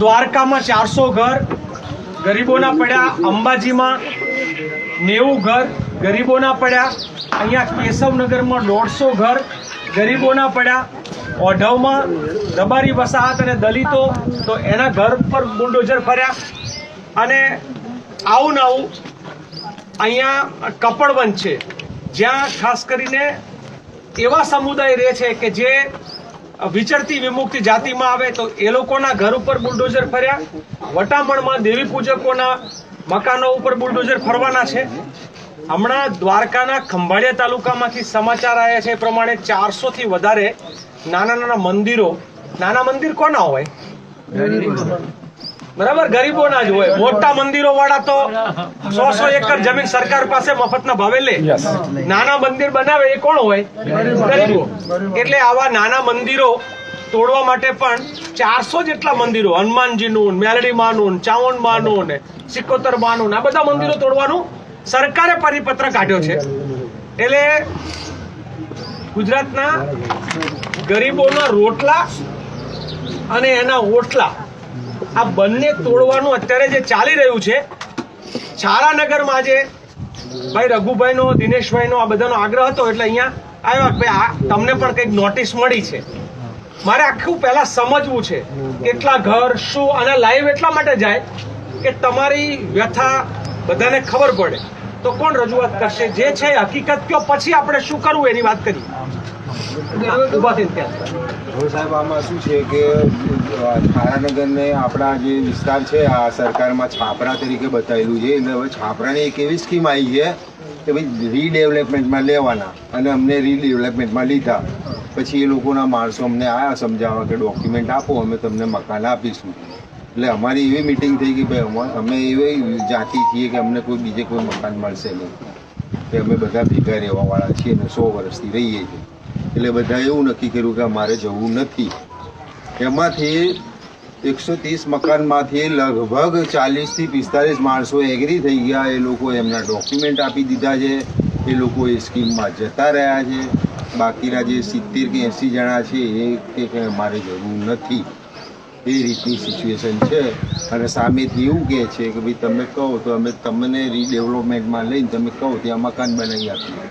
દ્વારકામાં ચારસો ઘર, ગરીબોના પડ્યા અંબાજીમાં નેવું ઘર, ગરીબોના પડ્યા અહીંયા કેશવનગરમાં દોઢસો ઘર, ગરીબોના પડ્યા ઓઢવમાં રબારી વસાહત અને દલિતો, તો એના ઘર પર બુલડોઝર ફર્યા અને આવું ને અહીંયા કપડવંત છે. જ્યાં ખાસ કરીને એવા સમુદાય રહે છે કે જે વિચરતી વિમુક્તિ જાતિમાં આવે તો એ લોકોના ઘર ઉપર બુલડોઝર ફર્યા. વટામણમાં દેવી પૂજકોના મકાનો ઉપર બુલડોઝર ફરવાના છે. હમણાં દ્વારકાના ખંભાળિયા તાલુકામાંથી સમાચાર આવ્યા છે એ પ્રમાણે ચારસોથી વધારે નાના નાના મંદિરો. નાના મંદિર કોના હોય? બરાબર? ગરીબોના જ હોય. મોટા મંદિરો વાળા તો સો સો એકર જમીન સરકાર પાસે મફતના ભાવે લે. નાના મંદિર બનાવે એ કોણ હોય? ગરીબો. એટલે આવા નાના મંદિરો તોડવા માટે પણ ચારસો જેટલા મંદિરો હનુમાનજીનું મેલડીમાનું ચાવણમાનું ને સિકોતરમાનું આ બધા મંદિરો તોડવાનું સરકારે પરિપત્ર કાઢ્યો છે. એટલે ગુજરાતના ગરીબોના રોટલા અને એના ઓટલા આ બંને તોડવાનું અત્યારે જે ચાલી રહ્યું છે, છારાનગરમાં આજે ભાઈ રઘુભાઈનો, દિનેશભાઈનો આ બધાનો આગ્રહ હતો, એટલે અહીંયા આવ્યા. ભાઈ આ તમને પણ કંઈક નોટિસ મળી છે. મારે આખું પહેલા સમજવું છે કેટલા ઘર, શું અને લાઈવ એટલા માટે જાય કે તમારી વ્યથા બધાને ખબર પડે. તો કોણ રજૂઆત કરશે? જે છે હકીકત કયો? પછી આપણે શું કરવું એની વાત કરીએ. સાહેબ, આમાં શું છે કે થારાનગરને આપણા જે વિસ્તાર છે, આ સરકારમાં છાપરા તરીકે બતાવેલું છે. એટલે હવે છાપરાની એક એવી સ્કીમ આવી છે કે ભાઈ રીડેવલપમેન્ટમાં લેવાના અને અમને રીડેવલપમેન્ટમાં લીધા. પછી એ લોકોના માણસો અમને આયા સમજાવવા કે ડોક્યુમેન્ટ આપો, અમે તમને મકાન આપીશું. એટલે અમારી એવી મિટિંગ થઈ ગઈ ભાઈ અમે એવી જાતિ છીએ કે અમને કોઈ બીજે કોઈ મકાન મળશે નહીં. કે અમે બધા ભેગા રહેવાવાળા છીએ અને સો વર્ષથી રહીએ છીએ. એટલે બધા એવું નક્કી કર્યું કે મારે જવું નથી. એમાંથી એકસો ત્રીસ મકાનમાંથી લગભગ ચાલીસથી પિસ્તાલીસ માણસો એગ્રી થઈ ગયા. એ લોકો એમના ડોક્યુમેન્ટ આપી દીધા છે. એ લોકો એ સ્કીમમાં જતા રહ્યા છે. બાકીના જે સિત્તેર કે એંસી જણા છે એ કે મારે જરૂર નથી. એ રીતની સિચ્યુએશન છે. અને સામેથી એવું કહે છે કે ભાઈ તમે કહો તો અમે તમને રીડેવલપમેન્ટમાં લઈને તમે કહો ત્યાં મકાન બનાવી આપીએ.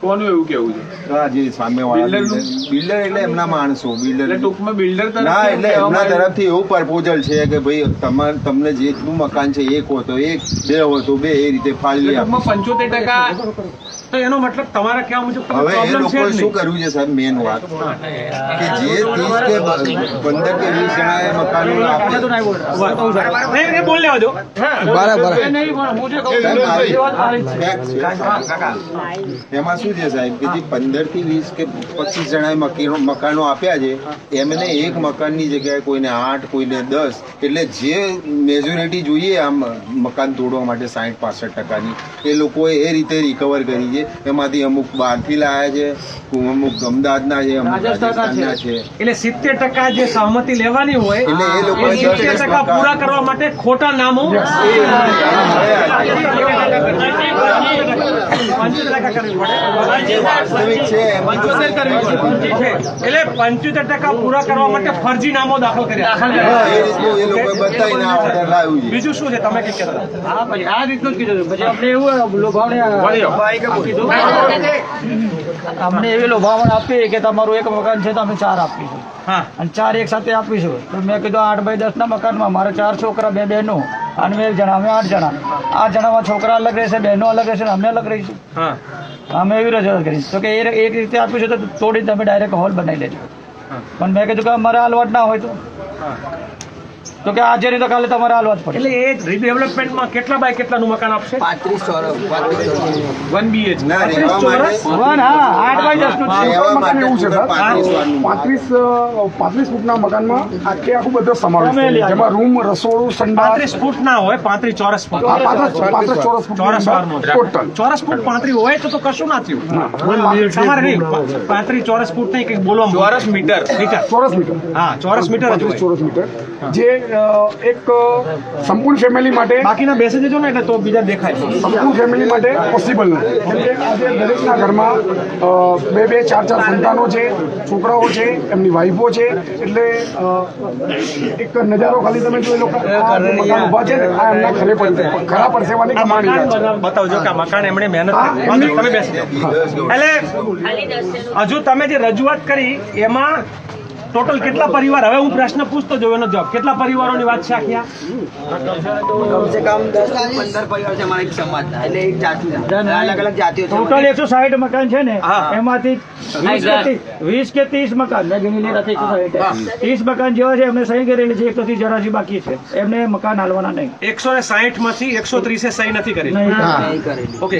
કોનું એવું કેવું છે? આ જે સામેવાળા બિલ્ડર એટલે એમના માણસો બિલ્ડર એટલે ટૂંકમાં બિલ્ડર ના એટલે એમના તરફથી એવું પ્રપોઝલ છે કે ભાઈ તમારે તમને જેટલું મકાન છે એક હો એક બે હો બે એ રીતે ફાળવી આપો પંચોતેર ટકા તો એનો મતલબ તમારા કહેવા મુજબ હવે એ જ શું. કર્યું છે સાહેબ મેન વાત? કે જે ત્રીસ કે પંદર કે વીસ જણાએ મકાનો આપે. બોલ. લેવા દો. એમાં શું છે સાહેબ કે જે પંદર થી વીસ કે પચીસ જણાએ મકીનો મકાનો આપ્યા છે. એમને એક મકાનની જગ્યાએ કોઈને આઠ કોઈને દસ. એટલે જે મેજોરિટી જોઈએ આમ મકાન તોડવા માટે સાઠ પાસઠ ટકાની. એ લોકોએ એ રીતે રિકવર કરી છે. એમાંથી અમુક બહારથી લાયા છે અમુક અમદાવાદના છે અમુક રાજસ્થાનના છે. એટલે સિત્તેર ટકા જે સહમતિ લેવાની હોય એટલે એ લોકો સિત્તેર ટકા ટકા પૂરા કરવા માટે ખોટા નામો પંચોતેર ટકા કરવી પડે. એટલે પંચોતેર ટકા પૂરા કરવા માટે ફરજી નામો દાખલ કર્યા. બીજું શું છે? તમે કઈ આ રીતનું જ કીધું પછી આપણે એવું લોભાવણી અમને એવી લોભાવણ આપી કે તમારું એક મકાન છે તો અમે ચાર આપીશું. અને ચાર એક સાથે આપીશું. તો મેં કીધું આઠ બાય દસ ના મકાનમાં મારે ચાર છોકરા બે બહેનો. અને એક જણા અમે આઠ જણા. આઠ જણામાં છોકરા અલગ રહેશે બહેનો અલગ રહેશે અમે અલગ રહીશું. અમે એવી રજૂઆત કરી તો કે એ એક રીતે આપ્યું છે તો તોડી તમે ડાયરેક્ટ હોલ બનાવી લેજો. પણ મેં કીધું કે અમારે હાલવાટ ના હોય તો. તો કે આજે નહીં તો કાલે તમારે હાલવાટ પડે. એટલે એ રીડેવલપમેન્ટમાં કેટલા બાય કેટલાનું મકાન આપશે? વન બીએચ ના ચોરસ? માટે હા આઠ બાય દસનું જ છે. રહેવા માટે એવું છે, પાંત્રીસ પાંત્રીસ પાંત્રીસ ફૂટના મકાનમાં આખે આખું બધો સમાવેશ. છે. જેમાં રૂમ રસોડું સંડા પાંત્રીસ ફૂટ ના હોય પાંત્રીસ ચોરસ ફૂટ. પાંત્રીસ પાંત્રીસ ચોરસ ફૂટ ચોરસ. ટોટલ ચોરસ ફૂટ પાંત્રીસ હોય તો તો કશું ના થયું. તમારે નહીં. પાંત્રીસ ચોરસ ફૂટ નહીં કંઈક બોલવા ચોરસ મીટર. મીટર. ચોરસ મીટર. હા ચોરસ મીટર જ પાંત્રીસ ચોરસ મીટર. જે એક સંપૂર્ણ ફેમિલી માટે બાકીના બેસી જજો ને એટલે તો બીજા દેખાય. સંપૂર્ણ ફેમિલી માટે પોસિબલ નથી કેમ કે આજે દરેકના ઘરમાં બે બે ચાર ચાર સંતાનો છે છોકરાઓ છે એમની વાઈફો છે એટલે એક નજારો ખાલી તમે જો એ લોકો ઊભા છે આ એમના ખરે પડશે ખરા પરસેવાની કમાણી બતાવજો કે મકાન એમણે મહેનત તમે બેસી એટલે હજુ તમે જે રજૂઆત કરી એમાં ટોટલ કેટલા પરિવાર? હવે હું પ્રશ્ન પૂછતો જોયો એનો જવાબ. કેટલા પરિવારોની વાત છે આખી કમસે કમ દસ પંદર પરિવાર છે અમારા એક સમાજ એટલે એક જાતિ અલગ અલગ જાતિઓ છે ટોટલ એકસો સાહીઠ મકાન છે ને એમાંથી વીસ કે ત્રીસ- મકાન. મેં ગણી લીધા છે એકસો. ત્રીસ મકાન જેવા છે એમને સહી કરેલી છે એકસો ત્રીસ જરાજી બાકી છે. એમને મકાન હાલવાના નહીં. એકસો ને સાહીઠમાંથી એકસો ત્રીસે સહી નથી કરી ઓકે.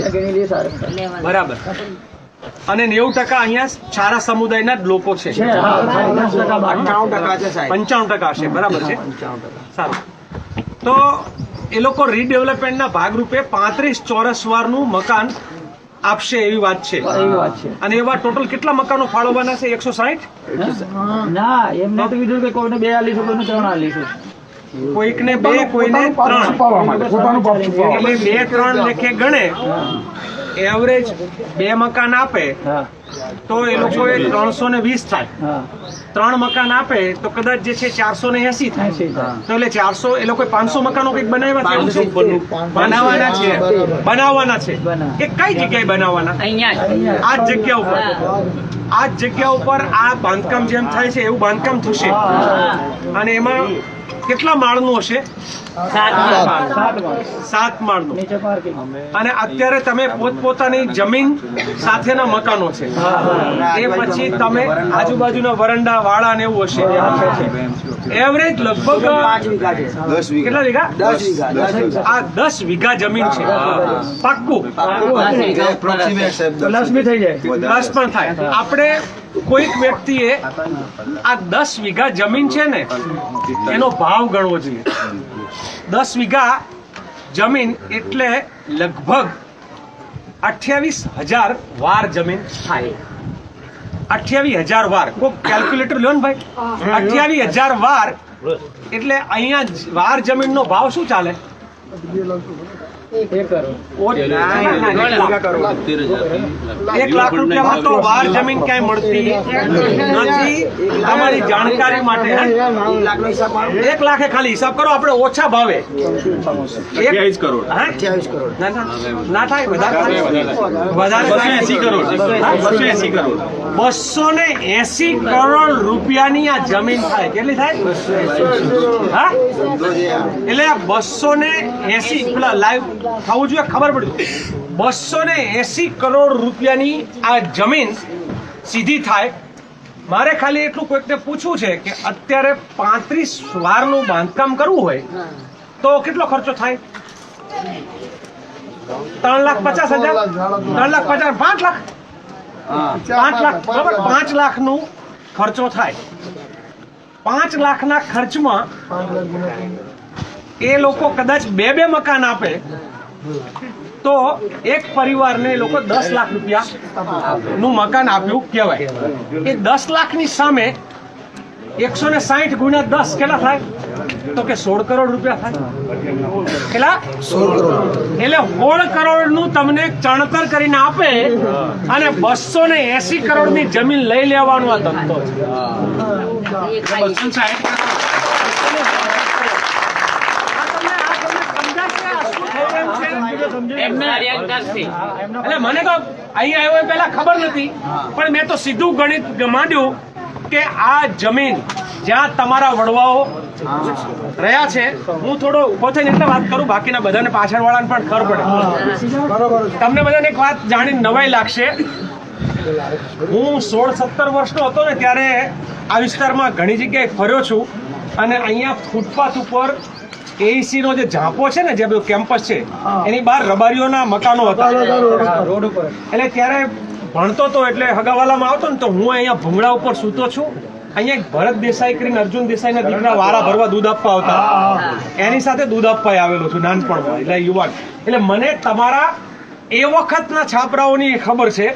બરાબર. અને નેવું ટકા અહીંયા છારા સમુદાયના જ લોકો છે. સારી, દસ ટકા છે પંચાણું ટકા છે બરાબર છે? સારું. તો એ લોકો રીડેવલપમેન્ટના ભાગરૂપે પાંત્રીસ ચોરસ વારનું મકાન આપશે એવી વાત છે. એવી વાત છે. અને એવા ટોટલ કેટલા મકાનો ફાળવવાના છે? એકસો સાહીઠ? ના એમને તો કીધું કે કોઈને બે આલીશું કોઈને ત્રણ આલીશું. કોઈકને બે કોઈને ત્રણ. એટલે બે ત્રણ લેખે ગણે. એવરેજ બે મકાન આપે તો એ લોકોએ ત્રણસો ને વીસ થાય. ત્રણ મકાન આપે તો કદાચ જે છે ચારસો ને એસી થાય. તો એટલે ચારસો એ લોકો પાંચસો મકાનો કંઈક બનાવ્યા છે? બનાવવાના છે. બનાવવાના છે. એ કઈ જગ્યાએ બનાવવાના? આ જ જગ્યા ઉપર. આ જ જગ્યા ઉપર આ બાંધકામ જેમ થાય છે એવું બાંધકામ થશે. અને એમાં કેટલા માળનું હશે? સાત માળનું અને અત્યારે તમે પોતપોતાની જમીન સાથેના મકાનો છે. એ પછી તમે આજુબાજુના વરંડા વાળા ને એવું હશે. એવરેજ લગભગ કેટલા વીઘા? વીઘા દસ વીઘા દસ વીઘા. આ દસ વીઘા જમીન છે. પાક્કું. દસ બી થઈ જાય. દસ પણ થાય. આપણે કોઈક વ્યક્તિએ આ દસ વીઘા જમીન છે ને એનો ભાવ ગણવો જોઈએ. દસ વીઘા જમીન એટલે લગભગ અઠ્યાવીસ હજાર વાર જમીન થાય. અઠ્યાવીસ હજાર વાર. કોઈ કેલ્ક્યુલેટર લ્યો ને ભાઈ. અઠ્યાવીસ હજાર વાર. એટલે અહીંયા વાર જમીનનો ભાવ શું ચાલે? એક કરોડ ઓ- ના, ના, ના, એક લાખ. રૂપિયામાં તો વાર જમીન ક્યાંય મળતી નથી. તમારી જાણકારી માટે એક લાખનો હિસાબ મારો એક લાખે ખાલી હિસાબ કરો આપણે ઓછા ભાવે. અઠ્યાવીસ કરોડ. અઠ્યાવીસ કરોડ. ના થાય? વધારે એસી કરોડ. બસો એસી કરોડ. બસો ને એસી કરોડ રૂપિયાની આ જમીન થાય. કેટલી થાય? હા? એટલે બસો ને એસી પેલા લાઈવ થવું જોઈએ ખબર પડ્યું બસો ને એસી કરોડ રૂપિયાની આ જમીન સીધી થાય. મારે ખાલી એટલું કોઈકને પૂછવું છે કે અત્યારે પાંત્રીસ વારનું બાંધકામ કરવું હોય, તો કેટલો ખર્ચો થાય? ત્રણ લાખ પચાસ હજાર? ત્રણ લાખ પચાસ, પાંચ લાખ? પાંચ લાખ, બરાબર, પાંચ લાખનું ખર્ચો થાય. પાંચ લાખના ખર્ચમાં એ લોકો કદાચ બે બે મકાન આપે તો એક પરિવારને એ લોકો દસ લાખ રૂપિયા નું મકાન આપ્યું કહેવાય. એ દસ લાખની સામે એકસો ને સાહીઠ ગુણ્યા દસ કેટલા થાય? તો કે સોળ કરોડ રૂપિયા થાય. કેટલા? સોળ કરોડ. એટલે સોળ કરોડનું તમને ચણતર કરીને આપે અને બસો ને એસી કરોડની જમીન લઈ લેવાનો આ ધંધો છે બસો ને સાહીઠ કરોડ. આ તમને- આ તમને સમજાશે આ શું થઈ રહ્યું છે? એટલે મને તો અહીંયા આવ્યો પેલા ખબર નથી પણ મેં તો સીધું ગણિત માંડ્યું કે આ જમીન જ્યાં તમારા વડવાઓ રહ્યા છે હું થોડો ઊભો થઈને એટલે વાત કરું બાકીના બધાને પાછળ વાળાને પણ ખબર પડે. તમને બધાને એક વાત જાણીને નવાઈ લાગશે. હું સોળ સત્તર વર્ષનો હતો ને ત્યારે આ વિસ્તારમાં ઘણી જગ્યાએ ફર્યો છું અને અહીંયા ફૂટપાથ ઉપર એસી નો જે ઝાંપો છે ને જે બધું કેમ્પસ છે એની બહાર રબારીઓના મકાનો હતા. રોડ ઉપર. એટલે ત્યારે ભણતો તો એટલે હગાવાલામાં આવતો ને તો હું અહીંયા ભૂંગળા ઉપર સૂતો છું. અહીંયા એક ભરત દેસાઈ કરીને અર્જુન દેસાઈના દીકરા વારા ભરવા દૂધ આપવા આવતા. એની સાથે દૂધ આપવા આવેલો છું નાનપણમાં એટલે યુવાન. એટલે મને તમારા એ વખતના છાપરાઓની ખબર છે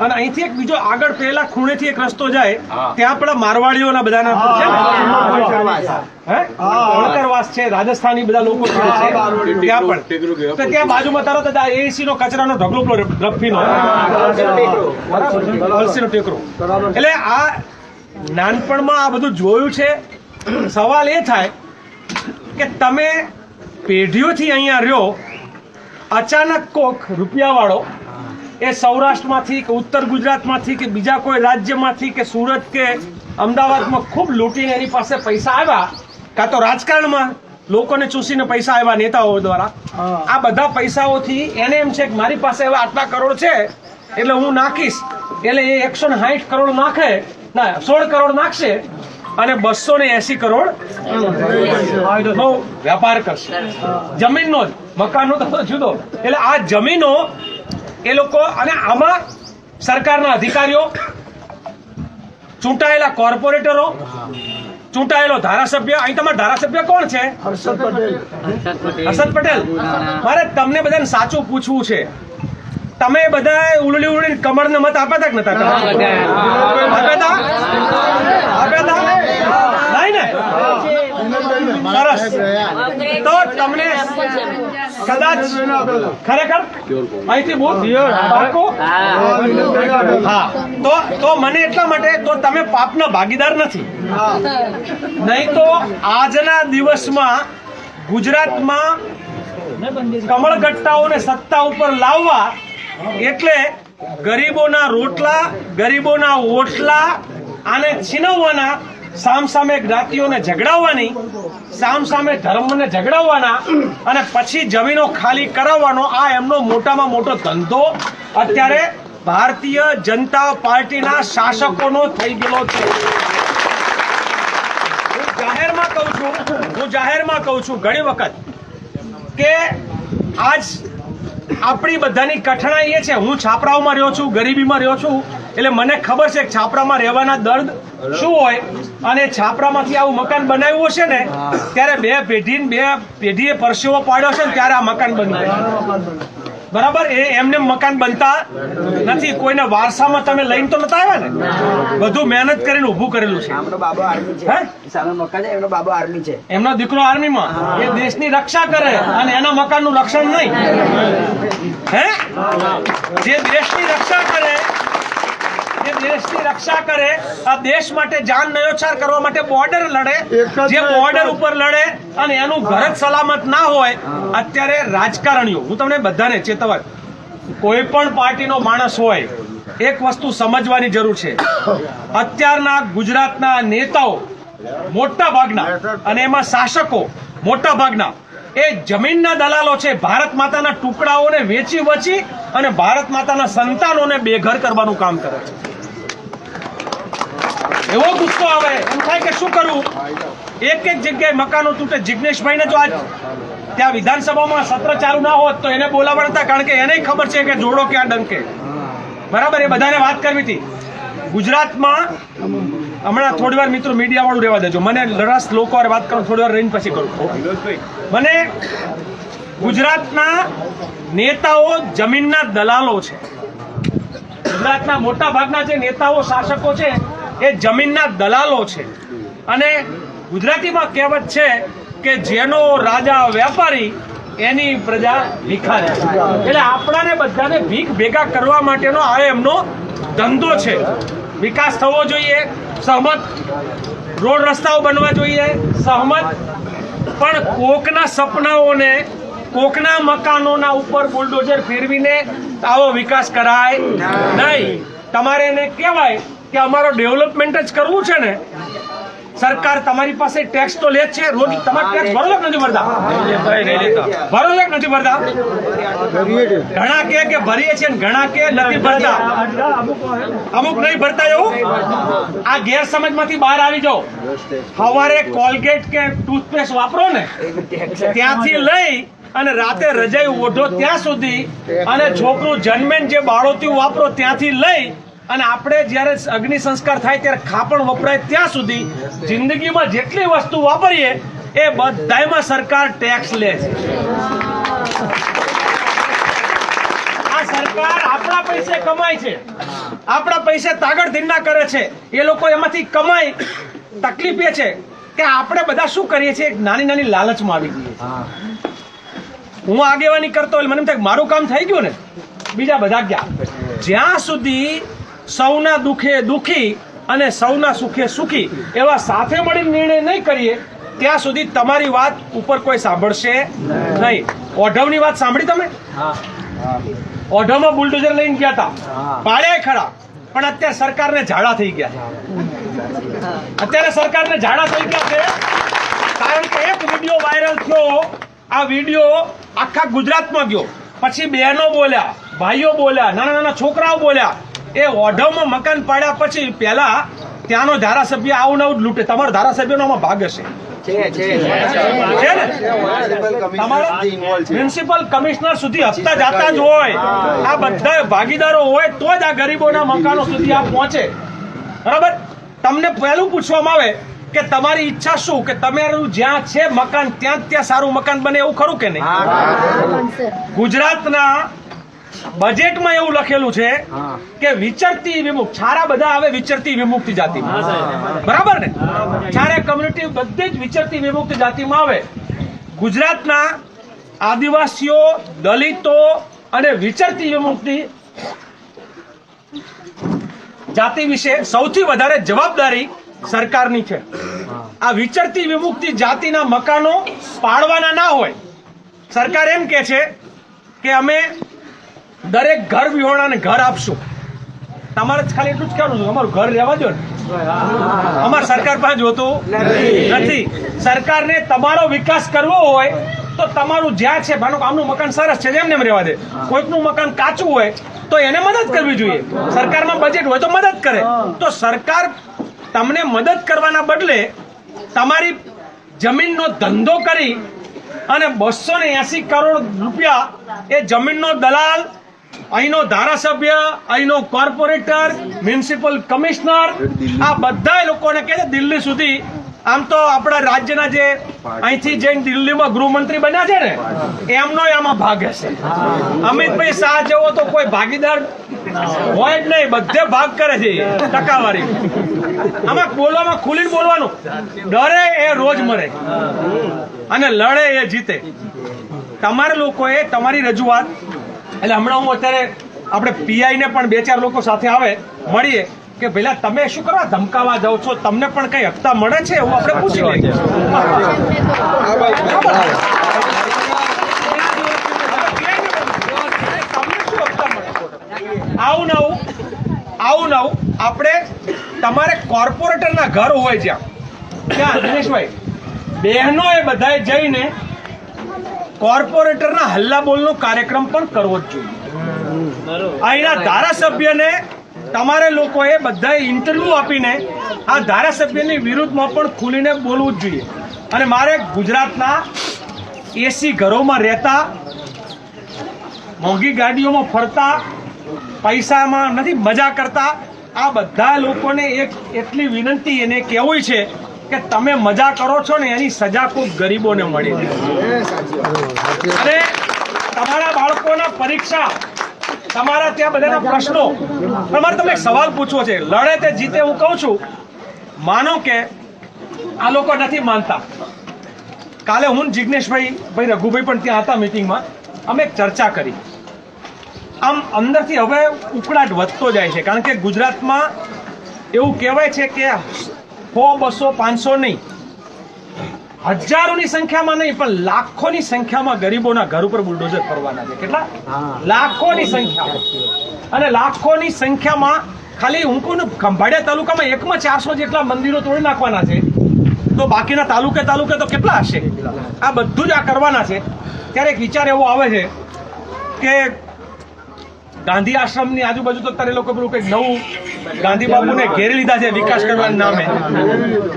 અને અહીંથી એક બીજો આગળ પેલા ખૂણેથી એક રસ્તો જાય ત્યાં આપણા મારવાડીઓના બધાના છે હે? વણકર છે રાજસ્થાની બધા લોકો છે. ત્યાં પણ. તો ત્યાં બાજુમાં તરત જ એસી નો કચરાનો ઢગલો રફીનો. બરાબર અલસીનો ટેકરો. એટલે આ નાનપણમાં આ બધું જોયું છે. સવાલ એ થાય કે તમે પેઢીઓથી અહીંયા રહ્યો અચાનક કોક રૂપિયાવાળો એ સૌરાષ્ટ્રમાંથી કે ઉત્તર ગુજરાતમાંથી કે બીજા કોઈ રાજ્યમાંથી કે સુરત કે અમદાવાદમાં ખૂબ લૂંટીને એની પાસે પૈસા આવ્યા. કાં તો રાજકારણમાં લોકોને ચૂસીને પૈસા આવ્યા નેતાઓ દ્વારા. આ બધા પૈસાઓથી એને એમ છે કે મારી પાસે એવા આટલા કરોડ છે એટલે હું નાખીશ. એટલે એ એકસો ને સાઠ કરોડ નાખે ના સોળ કરોડ નાખશે અને બસો ને એસી કરોડ વેપાર કરશે. જમીનનો જ મકાનનો તો જુદો. એટલે આ જમીનો એ લોકો અને આમાં સરકારના અધિકારીઓ ચૂંટાયેલા કોર્પોરેટરો ચૂંટાયેલો ધારાસભ્ય અહીં તમારા ધારાસભ્ય કોણ છે? હર્ષદ પટેલ. મારે તમને બધાને સાચું પૂછવું છે. તમે બધા ઉલડી ઉલડી કમળને મત આપ્યા હતા કે નતા આપ્યા હતા આપ્યા હતા નહીં ને? સરસ. તો તમને કદાચ ખરેખર અહીંથી બહુ પાક્કું? હા. તો તો મને એટલા માટે તો તમે પાપના ભાગીદાર નથી. નહીં તો આજના દિવસમાં ગુજરાતમાં કમળગટ્ટાઓને સત્તા ઉપર લાવવા એટલે ગરીબોના રોટલા, ગરીબોના ઓટલા આને છીનવવાના સામસામે જ્ઞાતિઓને ઝઘડાવવાની, સામસામે ધર્મને ઝઘડાવવાના અને પછી જમીનો ખાલી કરાવવાનો, આ એમનો મોટામાં મોટો ધંધો અત્યારે ભારતીય જનતા પાર્ટીના શાસકોનો થઈ ગયેલો છે. હું જાહેરમાં કહું છું, હું જાહેરમાં કહું છું ઘણી વખત કે આજ આપણી બધાની કઠણાઈ એ છે. હું છાપરાઓમાં રહ્યો છું, ગરીબીમાં રહ્યો છું, એટલે મને ખબર છે છાપરામાં રહેવાના દર્દ શું હોય અને છાપરામાંથી આવું મકાન બનાવ્યું હશે ને ત્યારે બે પેઢી બે પેઢીએ પરસેવો પાડ્યો છે ને ત્યારે આ મકાન બન્યું બરાબર એ એમને મકાન બનતા નથી. કોઈને વારસામાં તમે લઈને તો નતા આવ્યા ને? બધું મહેનત કરીને ઊભું કરેલું છે. એમનો બાબો આર્મી છે. એમનો દીકરો આર્મીમાં? એ દેશની રક્ષા કરે અને એના મકાનનું રક્ષણ નહીં. હે? જે દેશની રક્ષા કરે દેશની રક્ષા કરે આ દેશ માટે જાન નયોછાર કરવા માટે બોર્ડર લડે જે બોર્ડર ઉપર લડે અને એનું જ સલામત ના હોય અત્યારે રાજકારણીઓ હું તમને બધાને ચેતવા કોઈ પણ પાર્ટીનો માણસ હોય એક વસ્તુ સમજવાની જરૂર છે. અત્યારના ગુજરાતના નેતાઓ મોટા ભાગના અને એમાં શાસકો મોટા ભાગના એ જમીનના દલાલો છે ભારત માતાના ટુકડાઓને વેચી વચી અને ભારત માતાના સંતાનોને બેઘર કરવાનું કામ કરે છે. એવો ગુસ્સો આવે એમ થાય કે શું કરવું એક એક જગ્યાએ મકાનો તૂટે. જિગ્નેશભાઈને જો આજ ત્યાં વિધાનસભામાં સત્ર ચાલુ ના હોત તો એને બોલાવવા હતા કારણ કે એને ખબર છે કે જોડો ક્યાં ડંકે. બરાબર એ બધાને વાત કરવી હતી. ગુજરાતમાં હમણાં થોડી વાર મિત્રો મીડિયા વાળું રહેવા દેજો. મને રસ લોકો વાત કરું થોડી વાર રહીને પછી કરું. મને ગુજરાતના નેતાઓ જમીનના દલાલો છે. ગુજરાતના મોટા ભાગના જે નેતાઓ, શાસકો છે, એ જમીનના દલાલો છે. અને ગુજરાતીમાં કહેવત છે કે જેનો રાજા વેપારી, એની પ્રજા ભિખારી. એટલે આપણાને બધાને ભીખ ભેગા કરવા માટેનો આ એમનો ધંધો છે. વિકાસ થવો જોઈએ, સહમત રોડ રસ્તાઓ બનવા જોઈએ, સહમત. પણ કોકના સપનાઓને કોકના મકાનોના ઉપર બુલડોઝર ફેરવીને આવો વિકાસ કરાય? નહીં. તમારે એને કહેવાય કે અમારો ડેવલપમેન્ટ જ કરવું છે ને. સરકાર તમારી પાસે ટેક્સ તો લે છે. રોજ તમારે ટેક્સ ભરો કે નથી ભરતા? ભરો કે નથી ભરતા? ઘણા કે કે ભરીએ છીએ ઘણા કે નથી ભરતા. અમુક નહીં ભરતા એવું? આ ગેરસમજમાંથી બહાર આવી જાઓ. સવારે કોલગેટ કે ટૂથપેસ્ટ વાપરો ને. ત્યાંથી લઈ અને રાતે રજાઈ ઓઢો ત્યાં સુધી અને છોકરું જન્મેન જે બાળોતિયું વાપરો ત્યાંથી લઈ અને આપણે જ્યારે અગ્નિ સંસ્કાર થાય ત્યારે ખાપણ વપરાય ત્યાં સુધી જિંદગીમાં જેટલી વસ્તુ વાપરીએ, એ બધાયમાં સરકાર ટેક્સ લે છે. આ સરકાર આપણા પૈસે કમાય છે. આપણા પૈસે તાગડ ધીન્ના કરે છે. એ લોકો એમાંથી કમાય તકલીફ છે કે આપણે બધા શું કરીએ છીએ? નાની નાની લાલચમાં આવી છીએ. હું આગેવાની કરતો એટલે મને એમ થાય મારું કામ થઈ ગયું ને, બીજા બધા ગયા. જ્યાં સુધી સૌના દુઃખે દુઃખી અને સૌના સુખે સુખી એવા સાથે મળીને નિર્ણય નહીં કરીએ, ત્યાં સુધી તમારી વાત ઉપર કોઈ સાંભળશે નહીં. ઓઢવની વાત સાંભળી તમે? ઓઢવમાં બુલડોઝર લઈને ગયા હતા પાડે ખરા, પણ અત્યારે સરકારને ઝાડા થઈ ગયા. અત્યારે સરકારને ઝાડા થઈ ગયા છે. કારણ કે એક વીડિયો વાયરલ થયો આ વીડિયો આખા ગુજરાતમાં ગયો. પછી બહેનો બોલ્યા ભાઈઓ બોલ્યા નાના નાના છોકરાઓ બોલ્યા. એ ઓઢવમાં મકાન પાડ્યા પછી પહેલા ત્યાંનો ધારાસભ્ય આવું ને આવું જ લૂંટે. તમારો ધારાસભ્યનો આમાં ભાગ હશે. મ્યુનિસિપલ કમિશનર સુધી હપ્તા જાતા જ હોય. આ બધા ભાગીદારો હોય તો જ આ ગરીબોના મકાનો સુધી આ પહોંચે. બરાબર? તમને પહેલું પૂછવામાં આવે કે તમારી ઈચ્છા શું? કે તમારું જ્યાં છે મકાન ત્યાં જ ત્યાં સારું મકાન બને એવું ખરું કે નહીં? ગુજરાતના બજેટમાં એવું લખેલું છે કે વિચરતી વિમુક્ત છારા બધા આવે વિચરતી વિમુક્ત જાતિમાં. બરાબર ને? છારે કમ્યુનિટી બધી જ વિચરતી વિમુક્ત જાતિમાં આવે. ગુજરાતના આદિવાસીઓ દલિતો અને વિચરતી વિમુક્તિ જાતિ વિશે સૌથી વધારે જવાબદારી સરકારની છે. આ વિચરતી વિમુક્તિ જાતિના મકાનો પાડવાના ના હોય. સરકાર એમ કે છે કે અમે દરેક ઘર વિહોણાને ઘર આપશું. તમારે ખાલી એટલું જ કહેવાનું છે. અમારું ઘર રહેવા દો ને. અમારે સરકાર પાસે જોતું નથી. સરકારને તમારો વિકાસ કરવો હોય તો તમારું જ્યાં છે, માનો આમનું મકાન સરસ છે એમને એમ રહેવા દે. કોઈકનું મકાન કાચું હોય તો એને મદદ કરવી જોઈએ. સરકારમાં બજેટ હોય તો મદદ કરે. તો સરકાર તમને મદદ કરવાના બદલે તમારી જમીનનો ધંધો કરી અને બસો ને એસી કરોડ રૂપિયા એ જમીનનો દલાલ, અહીંનો ધારાસભ્ય, અહીંનો કોર્પોરેટર, મ્યુનિસિપલ કમિશનર, આ બધા લોકોને કહે છે દિલ્હી સુધી. આમ તો આપણા રાજ્યના જે અહીંથી જઈને દિલ્હીમાં ગૃહમંત્રી બન્યા છે ને, એમનો આમાં ભાગ હશે. અમિતભાઈ શાહ જેવો તો કોઈ ભાગીદાર હોય જ નહીં, બધે ભાગ કરે છે, ટકાવારી. આમાં બોલવામાં ખુલીને બોલવાનું. ડરે એ રોજ મરે. અને લડે એ જીતે. તમારે લોકોએ તમારી રજૂઆત, એટલે હમણાં હું અત્યારે આપણે પીઆઈ ને પણ બે ચાર લોકો સાથે આવે, મળીએ, કે પેલા તમે શું કરવા ધમકાવા જાઓ છો? તમને પણ કઈ હપ્તા મળે છે? એવું આપણે પૂછી લઈએ તમને શું હપ્તા મળે? આવું ને આવું આવું ને આવું આપણે તમારે કોર્પોરેટરના ઘર હોય જ્યાં. ત્યાં દિનેશભાઈ, બહેનો એ બધાએ જઈને કોર્પોરેટરના હલ્લા બોલનો કાર્યક્રમ પણ કરવો જ જોઈએ. અહીંના ધારાસભ્યને તમારે લોકોએ બધાએ ઇન્ટરવ્યૂ આપીને આ ધારાસભ્યની વિરુદ્ધમાં પણ ખુલીને બોલવું જ જોઈએ. અને મારે ગુજરાતના એસી ઘરોમાં રહેતા, મોંઘી ગાડીઓમાં ફરતા પૈસામાં નથી, મજા કરતા. આ બધા લોકોને એક એટલી વિનંતી એને કહેવું છે કે તમે મજા કરો છો ને, એની સજા ખૂબ ગરીબોને મળી અને તમારા બાળકોના પરીક્ષા, તમારા ત્યાં બધાના પ્રશ્નો. તમારે તમે સવાલ પૂછવો છે. લડે તે જીતે હું કહું છું. માનો કે આ લોકો નથી માનતા. કાલે હું જિજ્ઞેશભાઈ ભાઈ રઘુભાઈ પણ ત્યાં હતા મીટિંગમાં અમે ચર્ચા કરી. આમ અંદરથી હવે ઉકળાટ વધતો જાય છે. કારણ કે ગુજરાતમાં એવું કહેવાય છે કે સો બસો પાંચસો નહીં હજારોની સંખ્યામાં નહીં પણ લાખોની સંખ્યામાં ગરીબોના ઘર ઉપર બુલડોઝર ફરવાના છે. કેટલા? લાખોની સંખ્યામાં. અને લાખોની સંખ્યામાં ખાલી હું કહું ને ખંભાળિયા તાલુકામાં એકમાં ચારસો જેટલા મંદિરો તોડી નાખવાના છે. તો બાકીના તાલુકે તાલુકે તો કેટલા હશે? આ બધું જ આ કરવાના છે. ત્યારે એક વિચાર એવો આવે છે કે ગાંધી આશ્રમની આજુબાજુ તો અત્યારે લોકો પેલું કંઈક નવું ગાંધી બાબુને ઘેરી લીધા છે વિકાસ કરવાના નામે.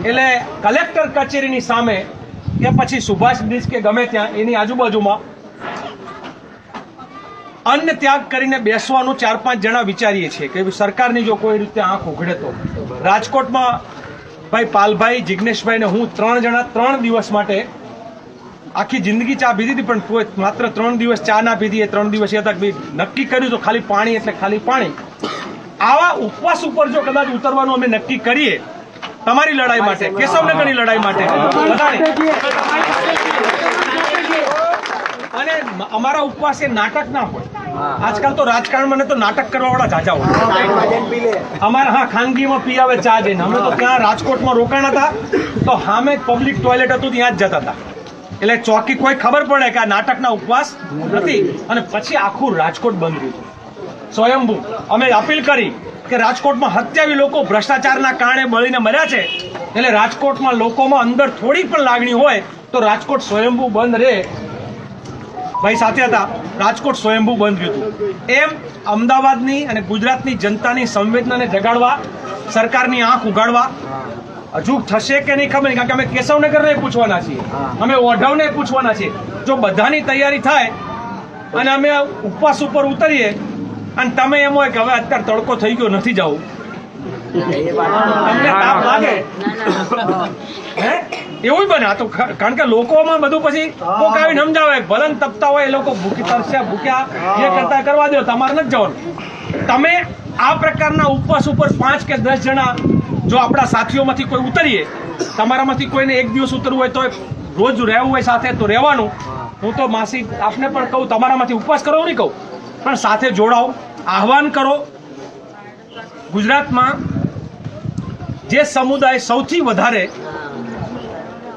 એટલે કલેક્ટર કચેરીની સામે કે પછી સુભાષ બ્રિજ કે ગમે ત્યાં, એની આજુબાજુમાં અન્ન ત્યાગ કરીને બેસવાનું ચાર પાંચ જણા વિચારીએ છીએ કે સરકારની જો કોઈ રીતે આંખ ઉઘડે તો. રાજકોટમાં ભાઈ પાલભાઈ જિજ્ઞેશભાઈ ને હું ત્રણ જણા ત્રણ દિવસ માટે આખી જિંદગી ચા પીધી હતી, પણ માત્ર ત્રણ દિવસ ચા ના પીધી, એ ત્રણ દિવસ હતા નક્કી કર્યું તો ખાલી પાણી એટલે ખાલી પાણી. આવા ઉપવાસ ઉપર જો કદાચ ઉતરવાનું અમે નક્કી કરીએ, તમારી લડાઈ માટે, કેશવનગરની લડાઈ માટે અને અમારા ઉપવાસ એ નાટક ના હોય. આજકાલ તો રાજકારણમાં મને તો નાટક કરવા વાળા જાજા હોય. અમારા, હા, ખાનગીમાં પી આવે ચા જઈને. અમે તો ત્યાં રાજકોટમાં રોકાણ હતા, તો સામે પબ્લિક ટોયલેટ હતું, ત્યાં જ જતા હતા. એટલે ચોકી કોઈ ખબર પડે કે આ નાટકના ઉપવાસ નથી. અને પછી આખું રાજકોટ બંધ રહ્યું સ્વયંભૂ. અમે અપીલ કરી કે રાજકોટમાં હત્યાવી લોકો ભ્રષ્ટાચારના કારણે બળીને મર્યા છે. એટલે રાજકોટમાં લોકોમાં અંદર થોડી પણ લાગણી હોય તો રાજકોટ સ્વયંભૂ બંધ રહે. ભાઈ સાથે હતા. રાજકોટ સ્વયંભૂ બંધ રહ્યું એમ અમદાવાદની અને ગુજરાતની જનતાની સંવેદનાને જગાડવા, સરકારની આંખ ઉગાડવા હજુ થશે કે નહીં ખબર નહીં. કારણ કે અમે કેશવનગરને પૂછવાના છીએ. અમે ઓઢવને પૂછવાના છીએ. જો બધાની તૈયારી થાય અને અમે ઉપવાસ ઉપર ઉતરીએ અને તમે એમ હોય કે હવે અત્યારે તડકો થઈ ગયો નથી જવું. અમને તાપ લાગે. હે? એવું બને. આ તો કારણ કે લોકોમાં બધું પછી કોક આવીને સમજાવે ભલન તપતા હોય એ લોકો ભૂખી તરસ્યા ભૂખ્યા જે કરતા કરવા દો તમારે નથી જવાનું. તમે આ પ્રકારના ઉપવાસ ઉપર પાંચ કે દસ જણા જો આપણા સાથીઓમાંથી કોઈ ઉતરીએ, તમારામાંથી કોઈને એક દિવસ ઉતરવું હોય તો રોજ રહેવું હોય સાથે તો રહેવાનું. હું તો માસી આપને પણ કહું, તમારામાંથી ઉપવાસ કરો નહીં કહું. પણ સાથે જોડાઓ, આહવાન કરો. ગુજરાતમાં જે સમુદાય સૌથી વધારે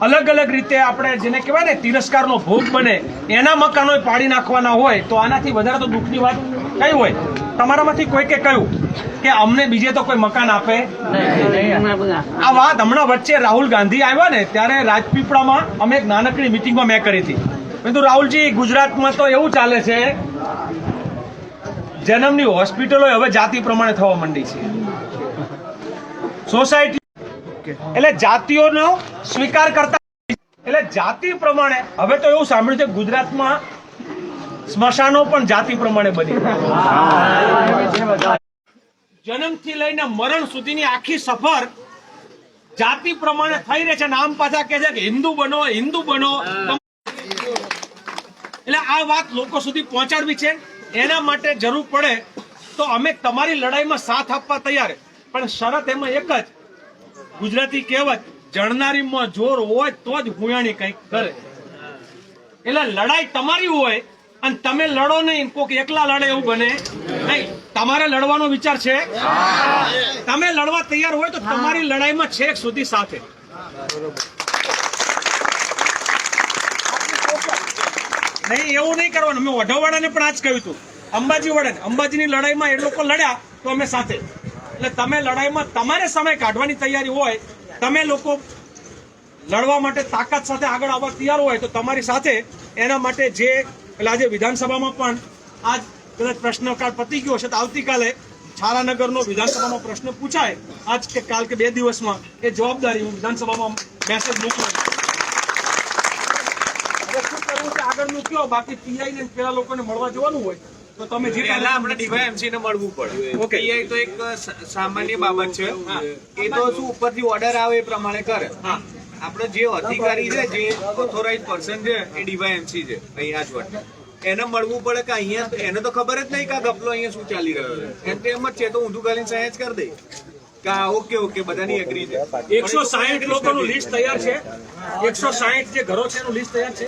અલગ અલગ રીતે આપણે જેને કહેવાય ને તિરસ્કારનો ભોગ બને, એના મકાનો પાડી નાખવાના હોય, તો આનાથી વધારે તો દુઃખની વાત કઈ હોય? તમારામાંથી કોઈ કે કહ્યું કે અમને બીજે તો કોઈ મકાન આપે? આ વાત હમણાં વચ્ચે રાહુલ ગાંધી આવ્યા ને, ત્યારે રાજપીપળામાં અમે એક નાનકડી મિટિંગમાં મેં કરી હતી. કીધું, રાહુલજી, ગુજરાતમાં તો એવું ચાલે છે, જન્મની હોસ્પિટલો હવે જાતિ પ્રમાણે થવા માંડી છે. સોસાયટી એટલે જાતિઓનો સ્વીકાર કરતા એટલે જાતિ પ્રમાણે, હવે તો એવું સાંભળ્યું છે ગુજરાતમાં સ્મશાનો પણ જાતિ પ્રમાણે બની જન્મથી લઈને મરણ સુધીની આખી સફર જાતિ પ્રમાણે થઈ રહે છે નામ પાછા કે છે કે હિન્દુ બનો હિન્દુ બનો. એટલે આ વાત લોકો સુધી પહોંચાડવી છે. એના માટે જરૂર પડે તો અમે તમારી લડાઈમાં સાથ આપવા તૈયાર. પણ શરત એમાં એક જ ગુજરાતી કહેવત જણનારીમાં જોર હોય તો જ હુયાણી કંઈક કરે. એટલે લડાઈ તમારી હોય અને તમે લડો નહીં કોક એકલા લડે એવું બને નહીં. તમારે લડવાનો વિચાર છે? તમે લડવા તૈયાર હોય તો તમારી લડાઈમાં છેક સુધી સાથે. નહીં, એવું નહીં કરવાનું. મેં વઢવાડાને પણ આજ કહ્યું હતું. અંબાજી વડે. અંબાજીની લડાઈમાં એ લોકો લડ્યા તો અમે સાથે. એટલે તમે લડાઈમાં તમારે સમય કાઢવાની તૈયારી હોય, તમે લોકો લડવા માટે તાકાત સાથે આગળ આવવા તૈયાર હોય, તો તમારી સાથે એના માટે જે, એટલે આજે વિધાનસભામાં પણ આજ કદાચ પ્રશ્નકાળ પતી ગયો હશે તો આવતીકાલે છારાનગરનો વિધાનસભામાં પ્રશ્ન પૂછાય. આજ કે કાલ કે બે દિવસમાં એ જવાબદારી હું વિધાનસભામાં મેસેજ મોકલું. હવે છે? આગળનું કયો? બાકી પીઆઈ ને પેલા લોકોને મળવા જવાનું હોય. તમે જે પહેલા આપણે ડીવાયએમસી ને મળવું પડે. ઓકે. એ તો એક સામાન્ય બાબત છે. એ તો શું ઉપરથી ઓર્ડર આવે એ પ્રમાણે કરે. હા. આપણે જે અધિકારી છે જે ઓથોરાઇઝ પર્સન છે એ ડીવાયએમસી છે અહીંયા જ વટ એને મળવું પડે કે અહીંયા એને તો ખબર જ નહીં કે આ ગપલો અહીંયા શું ચાલી રહ્યો છે. એમ તો એમ જ છે તો ઊંધું કરીને સહેજ કરી દે. કે ઓકે ઓકે બધાની એગ્રી છે. એકસો સાહીઠ લોકોનું લિસ્ટ તૈયાર છે. એકસો સાહીઠ જે ઘરો છે એનું લિસ્ટ તૈયાર છે.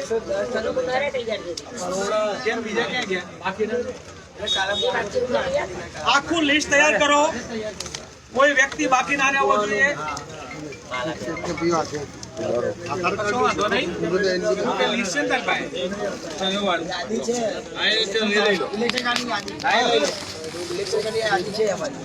કેમ બીજા ક્યાં ગયા? આખું લિસ્ટ તૈયાર કરો. કોઈ વ્યક્તિ બાકી ના રહેવો જોઈએ. ઇલેક્શન યાદી છે અમારી.